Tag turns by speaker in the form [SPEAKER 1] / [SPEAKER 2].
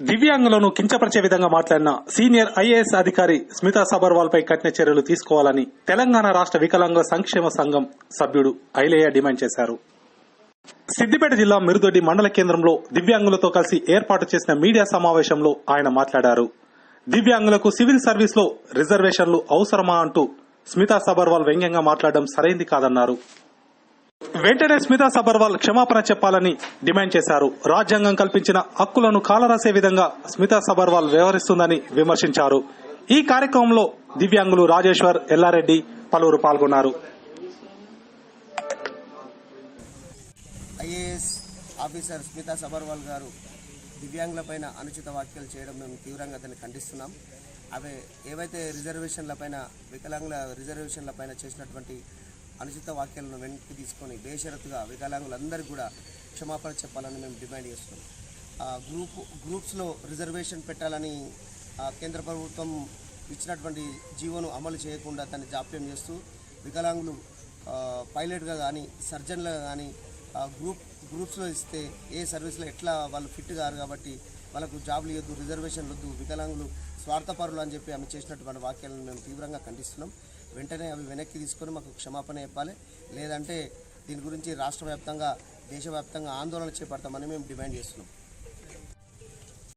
[SPEAKER 1] దివ్యాంగులను కించపరిచే విధంగా మాట్లాడిన సీనియర్ ఐఏఎస్ అధికారి స్మితా సబర్వాల్ పై కఠిన చర్యలు తీసుకోవాలని తెలంగాణ రాష్ట్ర వికలాంగ సంక్షేమ సంఘం సభ్యుడు ఐలయ్య డిమాండ్ చేశారు. సిద్దిపేట జిల్లా మిరుదొడ్డి మండల కేంద్రంలో దివ్యాంగులతో కలిసి ఏర్పాటు చేసిన మీడియా సమావేశంలో ఆయన మాట్లాడారు. దివ్యాంగులకు సివిల్ సర్వీస్లో రిజర్వేషన్లు అవసరమా అంటూ స్మితా సబర్వాల్ వ్యంగ్యంగా మాట్లాడడం సరైంది కాదన్నారు. వెంటనే స్మితా సబర్వాల్ క్షమాపణ చెప్పాలని డిమాండ్ చేశారు. రాజ్యాంగం కల్పించిన హక్కులను కాలరాసే విధంగా స్మితా సబర్వాల్ వ్యవహరిస్తుందని విమర్శించారు. ఈ కార్యక్రమంలో దివ్యాంగులు రాజేశ్వర్ ఎల్లారెడ్డి పలువురు పాల్గొన్నారు.
[SPEAKER 2] ఐఏఎస్ ఆఫీసర్ స్మితా సబర్వాల్ గారు దివ్యాంగులపైన అనుచిత వ్యాఖ్యలు చేయడం మేము తీవ్రంగా దాన్ని ఖండిస్తున్నాం. అవి ఏవైతే రిజర్వేషన్లపైన వికలాంగుల రిజర్వేషన్లపైన చేసినటువంటి అనుచిత వ్యాఖ్యలను వెనక్కి తీసుకొని బేషరతుగా వికలాంగులందరికీ కూడా క్షమాపణ చెప్పాలని మేము డిమాండ్ చేస్తున్నాం. గ్రూప్ గ్రూప్స్లో రిజర్వేషన్ పెట్టాలని కేంద్ర ప్రభుత్వం ఇచ్చినటువంటి జీవోను అమలు చేయకుండా దాన్ని జాప్యం చేస్తూ వికలాంగులు పైలట్గా కానీ సర్జన్లుగా కానీ గ్రూప్ గ్రూప్స్లో ఇస్తే ఏ సర్వీస్లో ఎట్లా వాళ్ళు ఫిట్ కారు కాబట్టి వాళ్ళకు జాబ్లు ఇవ్వద్దు రిజర్వేషన్లు వద్దు వికలాంగులు స్వార్థపరులు అని చెప్పి ఆమె చేసినటువంటి వాక్యాలను మేము తీవ్రంగా ఖండిస్తున్నాం. వెంటనే అవి వెనక్కి తీసుకొని మాకు క్షమాపణ చెప్పాలి. లేదంటే దీని గురించి రాష్ట్ర వ్యాప్తంగా దేశవ్యాప్తంగా ఆందోళన చేపడతామని మేము డిమాండ్ చేస్తున్నాం.